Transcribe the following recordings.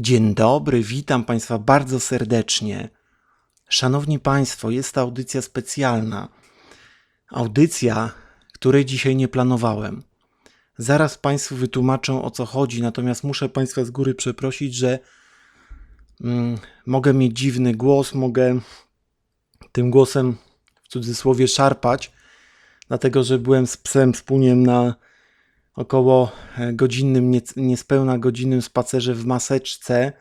Dzień dobry, witam Państwa bardzo serdecznie. Szanowni Państwo, jest to audycja specjalna. Audycja, której dzisiaj nie planowałem. Zaraz Państwu wytłumaczę o co chodzi, natomiast muszę Państwa z góry przeprosić, że mm, mogę mieć dziwny głos, mogę tym głosem w cudzysłowie szarpać, dlatego że byłem z psem wspólniem na około e, godzinnym, nie, niespełna godzinnym spacerze w maseczce.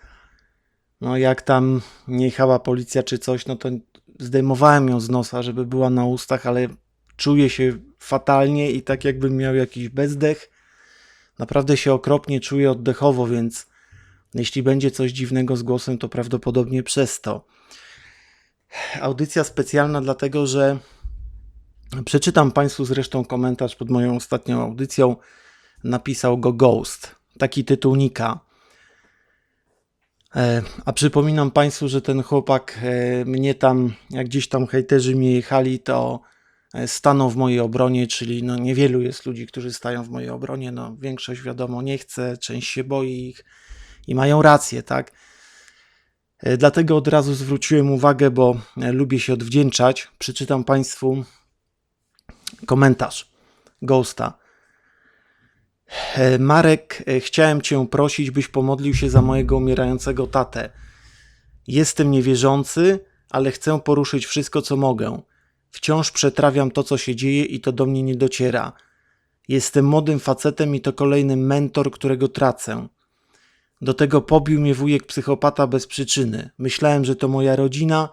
No jak tam nie jechała policja czy coś, no to zdejmowałem ją z nosa, żeby była na ustach, ale czuję się fatalnie i tak jakbym miał jakiś bezdech. Naprawdę się okropnie czuję oddechowo, więc jeśli będzie coś dziwnego z głosem, to prawdopodobnie przez to. Audycja specjalna, dlatego że przeczytam Państwu zresztą komentarz pod moją ostatnią audycją napisał go Ghost. Taki tytuł nika. E, a przypominam Państwu, że ten chłopak e, mnie tam, jak gdzieś tam hejterzy mnie jechali, to e, stanął w mojej obronie, czyli no niewielu jest ludzi, którzy stają w mojej obronie. No, większość wiadomo nie chce, część się boi ich i mają rację, tak? Dlatego od razu zwróciłem uwagę, bo lubię się odwdzięczać. Przeczytam Państwu komentarz Ghosta. E, Marek, e, chciałem Cię prosić, byś pomodlił się za mojego umierającego tatę. Jestem niewierzący, ale chcę poruszyć wszystko, co mogę. Wciąż przetrawiam to, co się dzieje i to do mnie nie dociera. Jestem młodym facetem i to kolejny mentor, którego tracę. Do tego pobił mnie wujek psychopata bez przyczyny. Myślałem, że to moja rodzina.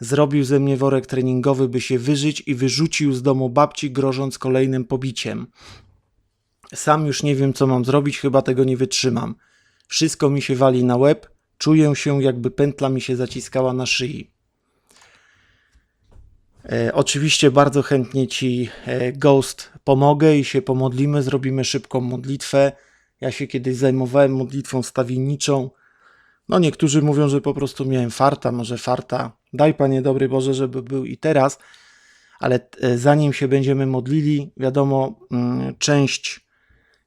Zrobił ze mnie worek treningowy, by się wyżyć i wyrzucił z domu babci, grożąc kolejnym pobiciem. Sam już nie wiem, co mam zrobić, chyba tego nie wytrzymam. Wszystko mi się wali na łeb, czuję się, jakby pętla mi się zaciskała na szyi. E, oczywiście bardzo chętnie Ci, e, Ghost, pomogę i się pomodlimy, zrobimy szybką modlitwę. Ja się kiedyś zajmowałem modlitwą stawienniczą. No niektórzy mówią, że po prostu miałem farta, może farta. Daj Panie dobry Boże, żeby był i teraz. Ale e, zanim się będziemy modlili, wiadomo, mm, część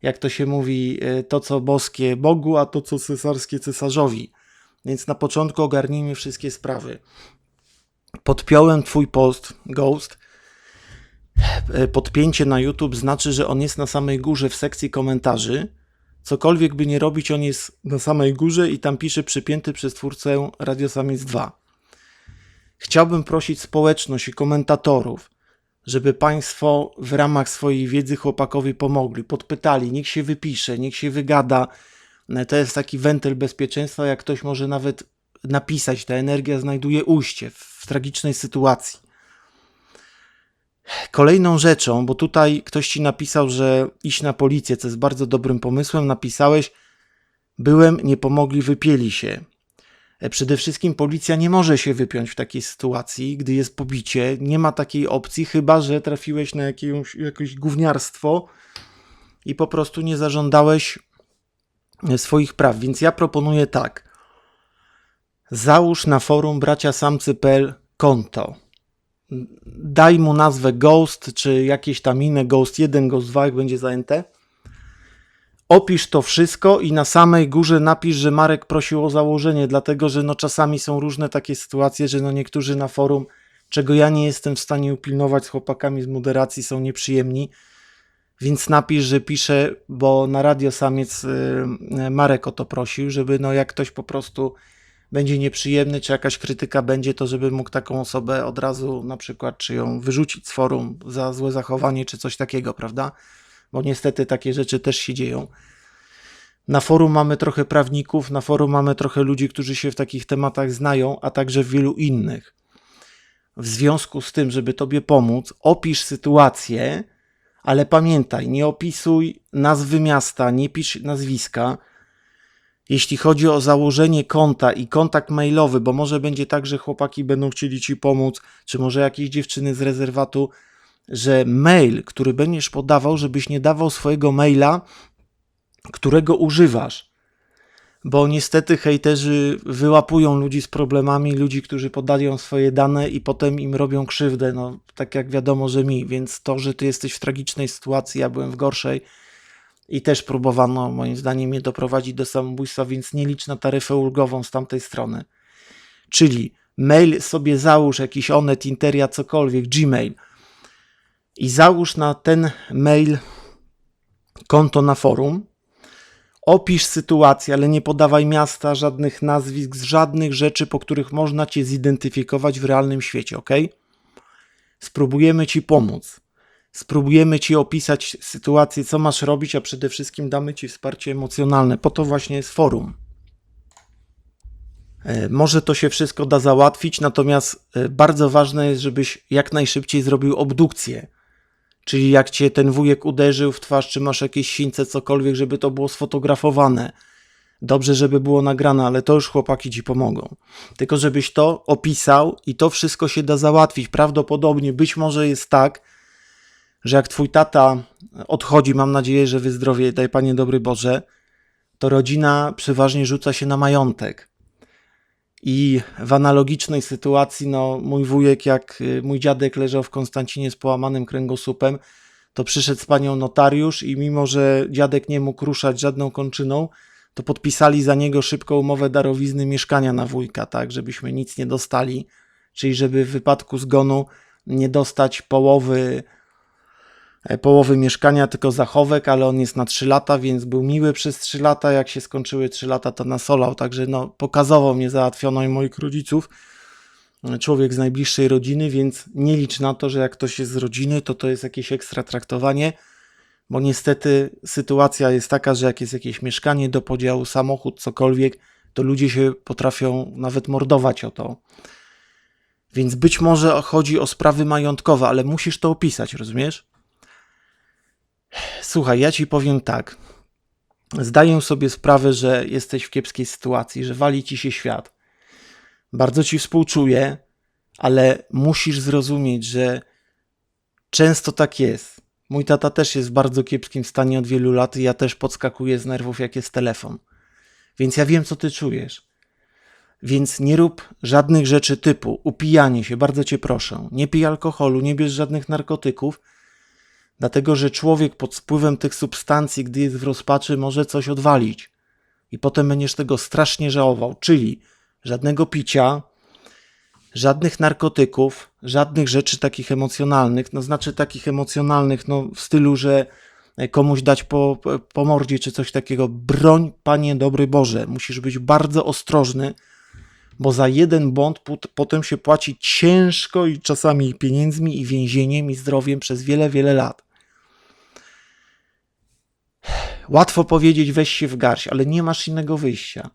jak to się mówi, e, to co boskie Bogu, a to co cesarskie cesarzowi. Więc na początku ogarnijmy wszystkie sprawy. Podpiąłem Twój post, Ghost. E, podpięcie na YouTube znaczy, że on jest na samej górze w sekcji komentarzy. Cokolwiek by nie robić, on jest na samej górze i tam pisze przypięty przez twórcę Radio Samiec 2. Chciałbym prosić społeczność i komentatorów, żeby Państwo w ramach swojej wiedzy chłopakowi pomogli, podpytali, niech się wypisze, niech się wygada. To jest taki wentyl bezpieczeństwa, jak ktoś może nawet napisać, ta energia znajduje ujście w tragicznej sytuacji. Kolejną rzeczą, bo tutaj ktoś ci napisał, że iść na policję, co jest bardzo dobrym pomysłem, napisałeś, byłem, nie pomogli, wypieli się. E, przede wszystkim policja nie może się wypiąć w takiej sytuacji, gdy jest pobicie. Nie ma takiej opcji, chyba że trafiłeś na jakieś, jakieś gówniarstwo i po prostu nie zażądałeś e, swoich praw. Więc ja proponuję tak. Załóż na forum braciasamcy.pl konto. Daj mu nazwę Ghost, czy jakieś tam inne Ghost 1, Ghost 2, jak będzie zajęte. Opisz to wszystko i na samej górze napisz, że Marek prosił o założenie, dlatego że no czasami są różne takie sytuacje, że no niektórzy na forum, czego ja nie jestem w stanie upilnować z chłopakami z moderacji, są nieprzyjemni, więc napisz, że piszę, bo na radio samiec y, Marek o to prosił, żeby no jak ktoś po prostu będzie nieprzyjemny, czy jakaś krytyka będzie, to żeby mógł taką osobę od razu na przykład, czy ją wyrzucić z forum za złe zachowanie, czy coś takiego, prawda? bo niestety takie rzeczy też się dzieją. Na forum mamy trochę prawników, na forum mamy trochę ludzi, którzy się w takich tematach znają, a także wielu innych. W związku z tym, żeby Tobie pomóc, opisz sytuację, ale pamiętaj, nie opisuj nazwy miasta, nie pisz nazwiska. Jeśli chodzi o założenie konta i kontakt mailowy, bo może będzie tak, że chłopaki będą chcieli Ci pomóc, czy może jakieś dziewczyny z rezerwatu, że mail, który będziesz podawał, żebyś nie dawał swojego maila, którego używasz. Bo niestety hejterzy wyłapują ludzi z problemami, ludzi, którzy podają swoje dane i potem im robią krzywdę, no tak jak wiadomo, że mi. Więc to, że ty jesteś w tragicznej sytuacji, ja byłem w gorszej i też próbowano moim zdaniem mnie doprowadzić do samobójstwa, więc nie licz na taryfę ulgową z tamtej strony. Czyli mail sobie załóż, jakiś Onet, Interia, cokolwiek, Gmail i załóż na ten mail konto na forum, opisz sytuację, ale nie podawaj miasta, żadnych nazwisk, żadnych rzeczy, po których można cię zidentyfikować w realnym świecie, ok? Spróbujemy ci pomóc. Spróbujemy ci opisać sytuację, co masz robić, a przede wszystkim damy ci wsparcie emocjonalne. Po to właśnie jest forum. E, Może to się wszystko da załatwić, natomiast e, bardzo ważne jest, żebyś jak najszybciej zrobił obdukcję. Czyli jak cię ten wujek uderzył w twarz, czy masz jakieś sińce, cokolwiek, żeby to było sfotografowane. Dobrze, żeby było nagrane, ale to już chłopaki ci pomogą. Tylko żebyś to opisał i to wszystko się da załatwić. Prawdopodobnie być może jest tak, że jak twój tata odchodzi, mam nadzieję, że wyzdrowie, daj Panie dobry Boże, to rodzina przeważnie rzuca się na majątek. I w analogicznej sytuacji, no, mój wujek, jak y, mój dziadek leżał w Konstancinie z połamanym kręgosłupem, to przyszedł z panią notariusz i mimo, że dziadek nie mógł ruszać żadną kończyną, to podpisali za niego szybko umowę darowizny mieszkania na wujka, tak, żebyśmy nic nie dostali, czyli żeby w wypadku zgonu nie dostać połowy połowy mieszkania, tylko zachowek, ale on jest na 3 lata, więc był miły przez 3 lata. Jak się skończyły 3 lata, to nasolał. Także no, pokazowo mnie załatwiono i moich rodziców. Człowiek z najbliższej rodziny, więc nie licz na to, że jak ktoś jest z rodziny, to to jest jakieś ekstra traktowanie, bo niestety sytuacja jest taka, że jak jest jakieś mieszkanie do podziału, samochód, cokolwiek, to ludzie się potrafią nawet mordować o to. Więc być może chodzi o sprawy majątkowe, ale musisz to opisać, rozumiesz? Słuchaj, ja ci powiem tak. Zdaję sobie sprawę, że jesteś w kiepskiej sytuacji, że wali ci się świat. Bardzo ci współczuję, ale musisz zrozumieć, że często tak jest. Mój tata też jest w bardzo kiepskim stanie od wielu lat i ja też podskakuję z nerwów, jak jest telefon. Więc ja wiem, co ty czujesz. Więc nie rób żadnych rzeczy typu upijanie się, bardzo cię proszę. Nie pij alkoholu, nie bierz żadnych narkotyków, Dlatego, że człowiek pod wpływem tych substancji, gdy jest w rozpaczy, może coś odwalić. I potem będziesz tego strasznie żałował. Czyli żadnego picia, żadnych narkotyków, żadnych rzeczy takich emocjonalnych. No znaczy takich emocjonalnych, no w stylu, że komuś dać po, po mordzie czy coś takiego. Broń, Panie dobry Boże. Musisz być bardzo ostrożny, bo za jeden błąd potem się płaci ciężko i czasami pieniędzmi i więzieniem i zdrowiem przez wiele, wiele lat. Łatwo powiedzieć, weź się w garść, ale nie masz innego wyjścia.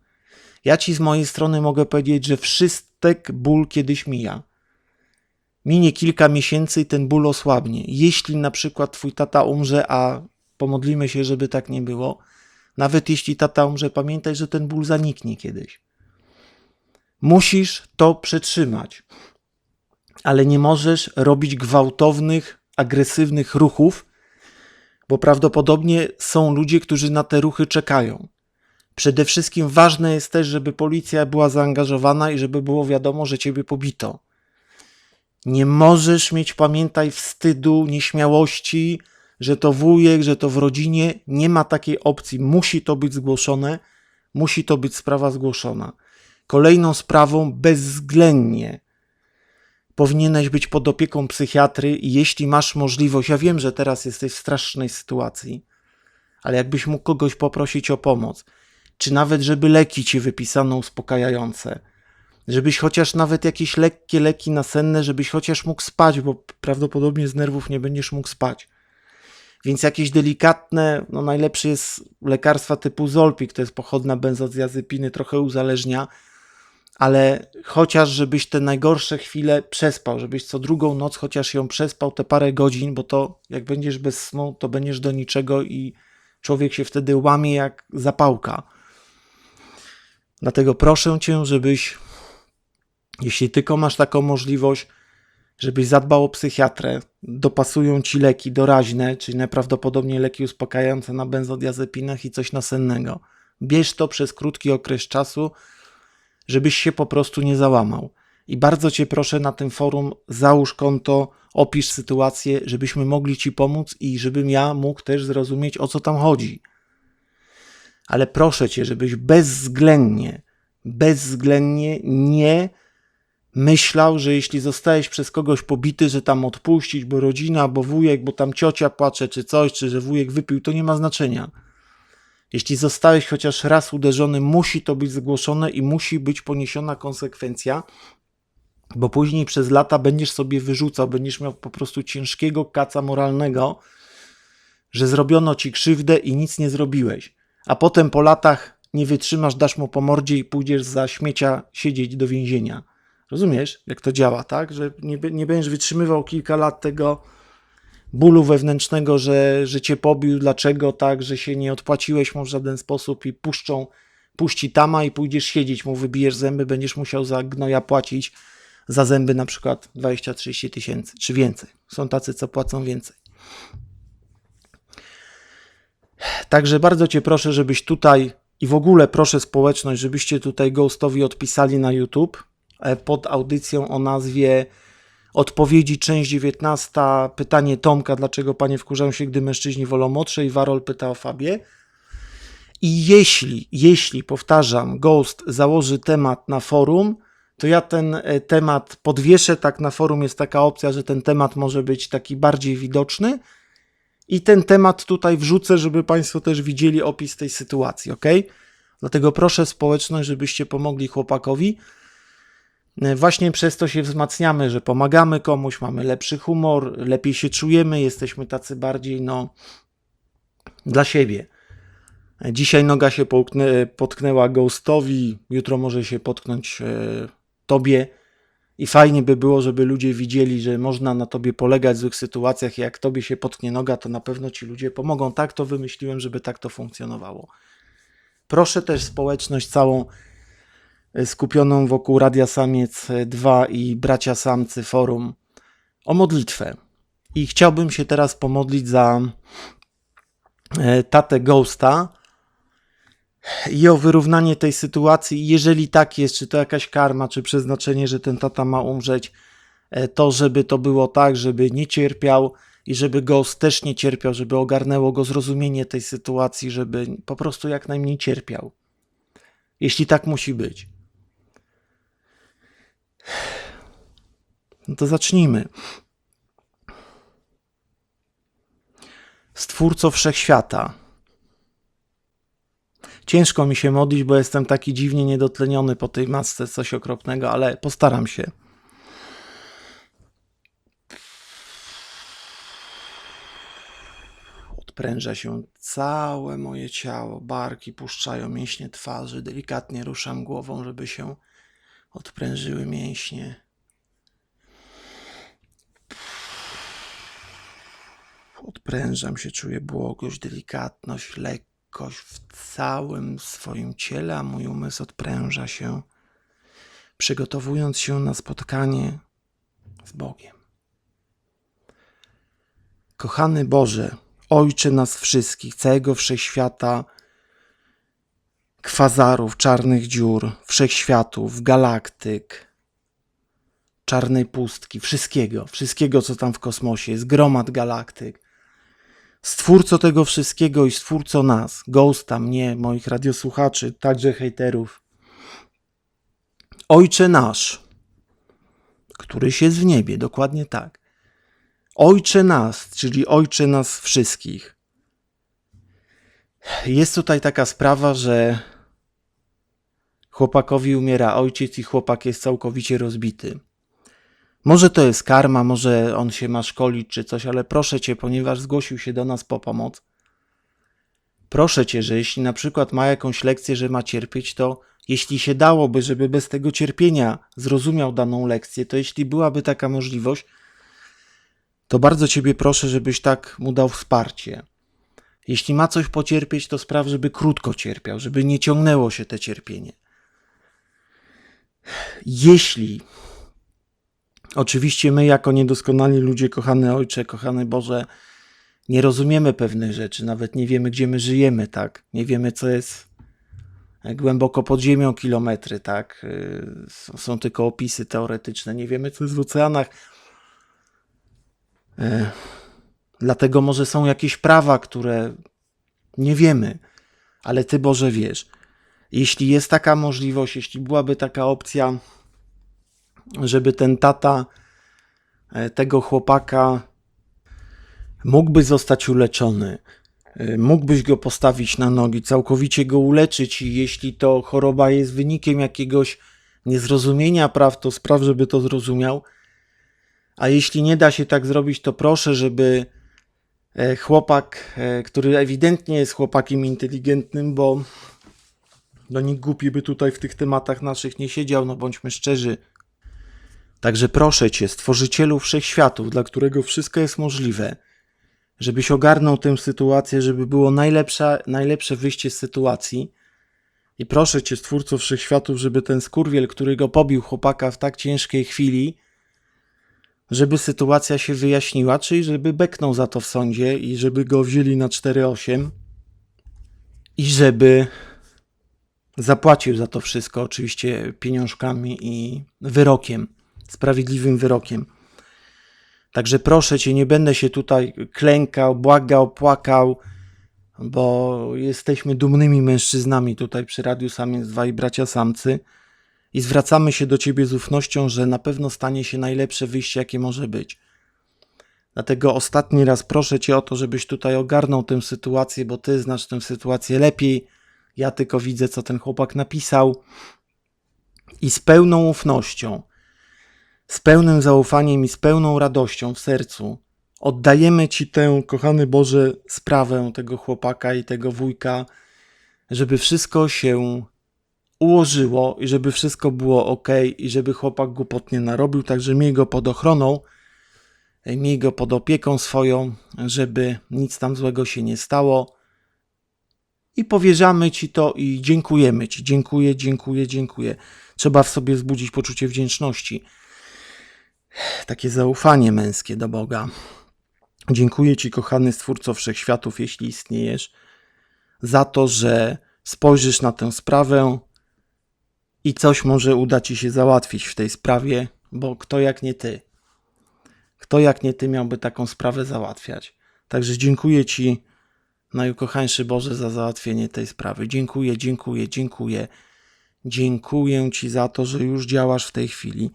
Ja ci z mojej strony mogę powiedzieć, że wszystek ból kiedyś mija. Minie kilka miesięcy i ten ból osłabnie. Jeśli na przykład twój tata umrze, a pomodlimy się, żeby tak nie było, nawet jeśli tata umrze, pamiętaj, że ten ból zaniknie kiedyś. Musisz to przetrzymać, ale nie możesz robić gwałtownych, agresywnych ruchów, bo prawdopodobnie są ludzie, którzy na te ruchy czekają. Przede wszystkim ważne jest też, żeby policja była zaangażowana i żeby było wiadomo, że ciebie pobito. Nie możesz mieć, pamiętaj, wstydu, nieśmiałości, że to wujek, że to w rodzinie. Nie ma takiej opcji. Musi to być zgłoszone, musi to być sprawa zgłoszona. Kolejną sprawą bezwzględnie powinieneś być pod opieką psychiatry i jeśli masz możliwość, ja wiem, że teraz jesteś w strasznej sytuacji, ale jakbyś mógł kogoś poprosić o pomoc, czy nawet żeby leki ci wypisano uspokajające, żebyś chociaż nawet jakieś lekkie leki nasenne, żebyś chociaż mógł spać, bo prawdopodobnie z nerwów nie będziesz mógł spać. Więc jakieś delikatne, no najlepsze jest lekarstwa typu Zolpik, to jest pochodna benzodiazepiny, trochę uzależnia, ale chociaż żebyś te najgorsze chwile przespał, żebyś co drugą noc chociaż ją przespał te parę godzin, bo to jak będziesz bez snu, to będziesz do niczego i człowiek się wtedy łamie jak zapałka. Dlatego proszę cię, żebyś, jeśli tylko masz taką możliwość, żebyś zadbał o psychiatrę. Dopasują ci leki doraźne, czyli najprawdopodobniej leki uspokajające na benzodiazepinach i coś nasennego. Bierz to przez krótki okres czasu, żebyś się po prostu nie załamał. I bardzo Cię proszę na tym forum, załóż konto, opisz sytuację, żebyśmy mogli Ci pomóc i żebym ja mógł też zrozumieć, o co tam chodzi. Ale proszę cię, żebyś bezwzględnie, bezwzględnie nie myślał, że jeśli zostałeś przez kogoś pobity, że tam odpuścić, bo rodzina, bo wujek, bo tam ciocia płacze, czy coś, czy że wujek wypił, to nie ma znaczenia. Jeśli zostałeś chociaż raz uderzony, musi to być zgłoszone i musi być poniesiona konsekwencja, bo później przez lata będziesz sobie wyrzucał, będziesz miał po prostu ciężkiego kaca moralnego, że zrobiono ci krzywdę i nic nie zrobiłeś. A potem po latach nie wytrzymasz, dasz mu po mordzie i pójdziesz za śmiecia siedzieć do więzienia. Rozumiesz, jak to działa, tak? Że nie, nie będziesz wytrzymywał kilka lat tego bólu wewnętrznego, że, że cię pobił, dlaczego tak, że się nie odpłaciłeś mu w żaden sposób i puszczą, puści tama i pójdziesz siedzieć, mu wybijesz zęby, będziesz musiał za gnoja płacić za zęby na przykład 20-30 tysięcy, czy więcej. Są tacy, co płacą więcej. Także bardzo Cię proszę, żebyś tutaj i w ogóle proszę społeczność, żebyście tutaj Ghostowi odpisali na YouTube e, pod audycją o nazwie Odpowiedzi, część 19, pytanie Tomka, dlaczego panie wkurzają się, gdy mężczyźni wolą młodsze i Warol pyta o Fabię. I jeśli, jeśli, powtarzam, Ghost założy temat na forum, to ja ten e, temat podwieszę, tak na forum jest taka opcja, że ten temat może być taki bardziej widoczny i ten temat tutaj wrzucę, żeby Państwo też widzieli opis tej sytuacji, ok? Dlatego proszę społeczność, żebyście pomogli chłopakowi. E, Właśnie przez to się wzmacniamy, że pomagamy komuś, mamy lepszy humor, lepiej się czujemy, jesteśmy tacy bardziej, no, dla siebie. E, Dzisiaj noga się połknę, potknęła Ghostowi, jutro może się potknąć e, tobie. I fajnie by było, żeby ludzie widzieli, że można na tobie polegać w złych sytuacjach jak tobie się potknie noga, to na pewno ci ludzie pomogą. Tak to wymyśliłem, żeby tak to funkcjonowało. Proszę też społeczność całą e, skupioną wokół Radia Samiec 2 i Bracia Samcy Forum o modlitwę. I chciałbym się teraz pomodlić za e, tatę Ghosta i o wyrównanie tej sytuacji. Jeżeli tak jest, czy to jakaś karma, czy przeznaczenie, że ten tata ma umrzeć, e, to żeby to było tak, żeby nie cierpiał i żeby Ghost też nie cierpiał, żeby ogarnęło go zrozumienie tej sytuacji, żeby po prostu jak najmniej cierpiał. Jeśli tak musi być. No to zacznijmy. Stwórco wszechświata. Ciężko mi się modlić, bo jestem taki dziwnie niedotleniony po tej masce, coś okropnego, ale postaram się. Odpręża się całe moje ciało, barki puszczają mięśnie twarzy, delikatnie ruszam głową, żeby się odprężyły mięśnie. Odprężam się, czuję błogość, delikatność, lekkość w całym swoim ciele, a mój umysł odpręża się, przygotowując się na spotkanie z Bogiem. Kochany Boże, Ojcze nas wszystkich, całego wszechświata, kwazarów, czarnych dziur, wszechświatów, galaktyk, czarnej pustki, wszystkiego, wszystkiego, co tam w kosmosie jest, gromad galaktyk. Stwórco tego wszystkiego i stwórco nas, Ghosta, mnie, moich radiosłuchaczy, także hejterów. Ojcze nasz, któryś jest w niebie, dokładnie tak. Ojcze nas, czyli Ojcze nas wszystkich. Jest tutaj taka sprawa, że chłopakowi umiera ojciec i chłopak jest całkowicie rozbity. Może to jest karma, może on się ma szkolić czy coś, ale proszę cię, ponieważ zgłosił się do nas po pomoc, proszę cię, że jeśli na przykład ma jakąś lekcję, że ma cierpieć, to jeśli się dałoby, żeby bez tego cierpienia zrozumiał daną lekcję, to jeśli byłaby taka możliwość, to bardzo ciebie proszę, żebyś tak mu dał wsparcie. Jeśli ma coś pocierpieć, to spraw, żeby krótko cierpiał, żeby nie ciągnęło się te cierpienie. Jeśli Oczywiście my, jako niedoskonali ludzie, kochany Ojcze, kochany Boże, nie rozumiemy pewnych rzeczy, nawet nie wiemy, gdzie my żyjemy, tak? Nie wiemy, co jest głęboko pod ziemią kilometry, tak? Są, są tylko opisy teoretyczne, nie wiemy, co jest w oceanach. E, Dlatego może są jakieś prawa, które nie wiemy, ale Ty Boże wiesz. Jeśli jest taka możliwość, jeśli byłaby taka opcja, żeby ten tata e, tego chłopaka mógłby zostać uleczony, e, mógłbyś go postawić na nogi, całkowicie go uleczyć i jeśli to choroba jest wynikiem jakiegoś niezrozumienia praw, to spraw, żeby to zrozumiał. A jeśli nie da się tak zrobić, to proszę, żeby e, chłopak, który ewidentnie jest chłopakiem inteligentnym, bo no nikt głupi by tutaj w tych tematach naszych nie siedział, no bądźmy szczerzy. Także proszę Cię, Stworzycielu Wszechświatów, dla którego wszystko jest możliwe, żebyś ogarnął tę sytuację, żeby było najlepsze, najlepsze wyjście z sytuacji. I proszę Cię, Stwórco Wszechświatów, żeby ten skurwiel, który go pobił chłopaka w tak ciężkiej chwili, żeby sytuacja się wyjaśniła, czyli żeby beknął za to w sądzie i żeby go wzięli na 4-8 i żeby zapłacił za to wszystko, oczywiście pieniążkami i wyrokiem, sprawiedliwym wyrokiem. Także proszę cię, nie będę się tutaj klękał, błagał, płakał, bo jesteśmy dumnymi mężczyznami tutaj przy Radiu Samiec 2 i bracia samcy i zwracamy się do ciebie z ufnością, że na pewno stanie się najlepsze wyjście, jakie może być. Dlatego ostatni raz proszę cię o to, żebyś tutaj ogarnął tę sytuację, bo ty znasz tę sytuację lepiej. Ja tylko widzę, co ten chłopak napisał. I z pełną ufnością, z pełnym zaufaniem i z pełną radością w sercu oddajemy Ci tę, kochany Boże, sprawę tego chłopaka i tego wujka, żeby wszystko się ułożyło i żeby wszystko było ok i żeby chłopak głupot nie narobił, także miej go pod ochroną, miej go pod opieką swoją, żeby nic tam złego się nie stało. I powierzamy Ci to i dziękujemy Ci. Dziękuję, dziękuję, dziękuję. Trzeba w sobie wzbudzić poczucie wdzięczności. Takie zaufanie męskie do Boga. Dziękuję Ci, kochany Stwórco Wszechświatów, jeśli istniejesz, za to, że spojrzysz na tę sprawę i coś może uda Ci się załatwić w tej sprawie, bo kto jak nie Ty? Kto jak nie Ty miałby taką sprawę załatwiać? Także dziękuję Ci, najukochańszy Boże, za załatwienie tej sprawy. Dziękuję, dziękuję, dziękuję. Dziękuję Ci za to, że już działasz w tej chwili.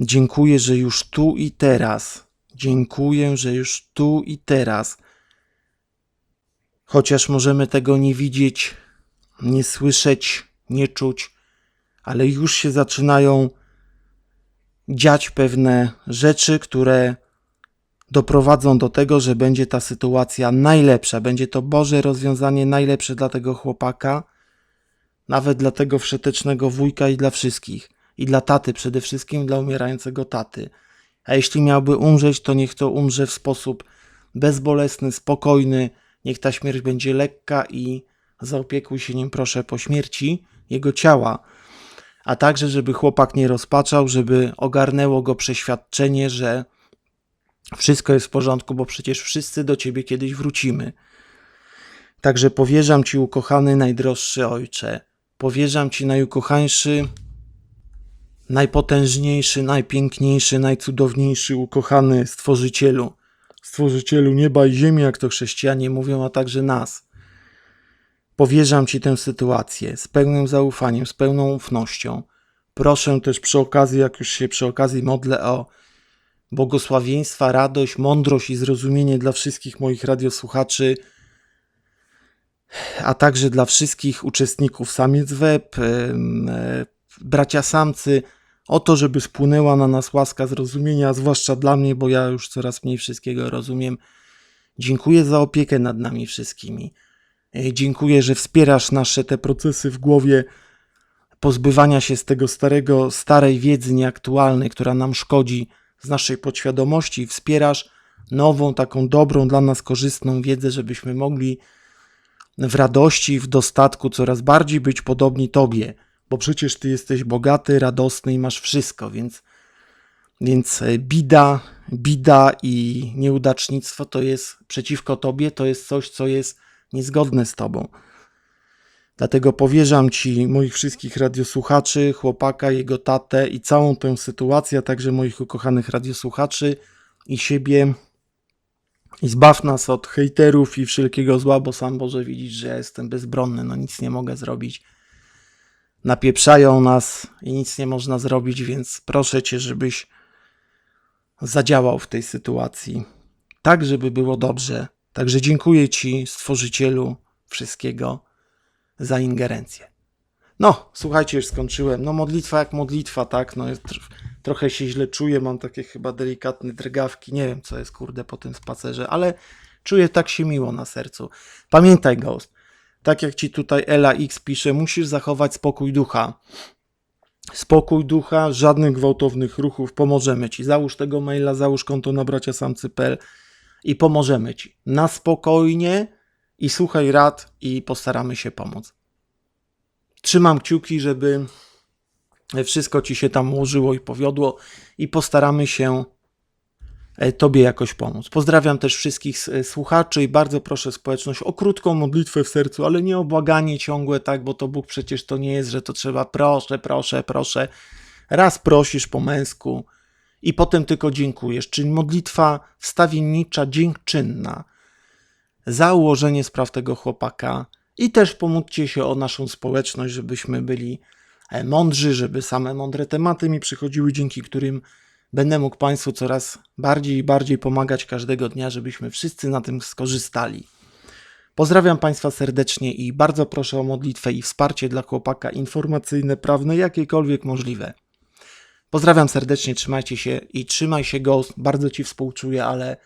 Dziękuję, że już tu i teraz. Dziękuję, że już tu i teraz. Chociaż możemy tego nie widzieć, nie słyszeć, nie czuć, ale już się zaczynają dziać pewne rzeczy, które doprowadzą do tego, że będzie ta sytuacja najlepsza. Będzie to Boże rozwiązanie najlepsze dla tego chłopaka, nawet dla tego wszetecznego wujka i dla wszystkich. I dla taty, przede wszystkim dla umierającego taty. A jeśli miałby umrzeć, to niech to umrze w sposób bezbolesny, spokojny. Niech ta śmierć będzie lekka i zaopiekuj się nim, proszę, po śmierci jego ciała. A także, żeby chłopak nie rozpaczał, żeby ogarnęło go przeświadczenie, że wszystko jest w porządku, bo przecież wszyscy do ciebie kiedyś wrócimy. Także powierzam ci, ukochany, najdroższy ojcze. Powierzam ci, najukochańszy, najpotężniejszy, najpiękniejszy, najcudowniejszy, ukochany Stworzycielu, Stworzycielu nieba i ziemi, jak to chrześcijanie mówią, a także nas. Powierzam Ci tę sytuację z pełnym zaufaniem, z pełną ufnością. Proszę też przy okazji, jak już się przy okazji modlę o błogosławieństwa, radość, mądrość i zrozumienie dla wszystkich moich radiosłuchaczy, a także dla wszystkich uczestników Samiec Web, bracia samcy, o to, żeby spłynęła na nas łaska zrozumienia, zwłaszcza dla mnie, bo ja już coraz mniej wszystkiego rozumiem. Dziękuję za opiekę nad nami wszystkimi. E, dziękuję, że wspierasz nasze te procesy w głowie pozbywania się z tego starego, starej wiedzy nieaktualnej, która nam szkodzi z naszej podświadomości. Wspierasz nową, taką dobrą, dla nas korzystną wiedzę, żebyśmy mogli w radości, w dostatku coraz bardziej być podobni Tobie bo przecież ty jesteś bogaty, radosny i masz wszystko, więc, więc e, bida, bida i nieudacznictwo to jest przeciwko tobie, to jest coś, co jest niezgodne z tobą. Dlatego powierzam Ci moich wszystkich radiosłuchaczy, chłopaka, jego tatę i całą tę sytuację, a także moich ukochanych radiosłuchaczy i siebie I zbaw nas od hejterów i wszelkiego zła, bo sam Boże widzisz, że ja jestem bezbronny, no nic nie mogę zrobić. Napieprzają nas i nic nie można zrobić, więc proszę Cię, żebyś zadziałał w tej sytuacji tak, żeby było dobrze. Także dziękuję Ci, Stworzycielu wszystkiego, za ingerencję. No, słuchajcie, już skończyłem. No, modlitwa jak modlitwa, tak? No, jest, tr- trochę się źle czuję, mam takie chyba delikatne drgawki. Nie wiem, co jest, kurde, po tym spacerze, ale czuję tak się miło na sercu. Pamiętaj, Ghost, tak jak Ci tutaj Ela X pisze, musisz zachować spokój ducha. Spokój ducha, żadnych gwałtownych ruchów, pomożemy Ci. Załóż tego maila, załóż konto na braciasamcy.pl i pomożemy Ci. Na spokojnie i słuchaj rad i postaramy się pomóc. Trzymam kciuki, żeby wszystko Ci się tam ułożyło i powiodło i postaramy się e, Tobie jakoś pomóc. Pozdrawiam też wszystkich e, słuchaczy i bardzo proszę społeczność o krótką modlitwę w sercu, ale nie o błaganie ciągłe, tak, bo to Bóg przecież to nie jest, że to trzeba proszę, proszę, proszę. Raz prosisz po męsku i potem tylko dziękujesz, czyli modlitwa wstawiennicza, dziękczynna za ułożenie spraw tego chłopaka i też pomódźcie się o naszą społeczność, żebyśmy byli e, mądrzy, żeby same mądre tematy mi przychodziły, dzięki którym będę mógł Państwu coraz bardziej i bardziej pomagać każdego dnia, żebyśmy wszyscy na tym skorzystali. Pozdrawiam Państwa serdecznie i bardzo proszę o modlitwę i wsparcie dla chłopaka informacyjne, prawne, jakiekolwiek możliwe. Pozdrawiam serdecznie, trzymajcie się i trzymaj się Ghost, bardzo Ci współczuję, ale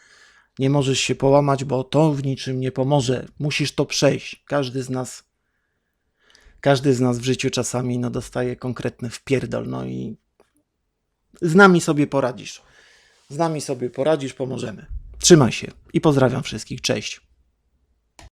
nie możesz się połamać, bo to w niczym nie pomoże. Musisz to przejść. Każdy z nas każdy z nas w życiu czasami no, dostaje konkretny wpierdol, no i z nami sobie poradzisz. Z nami sobie poradzisz, pomożemy. Trzymaj się i pozdrawiam wszystkich. Cześć.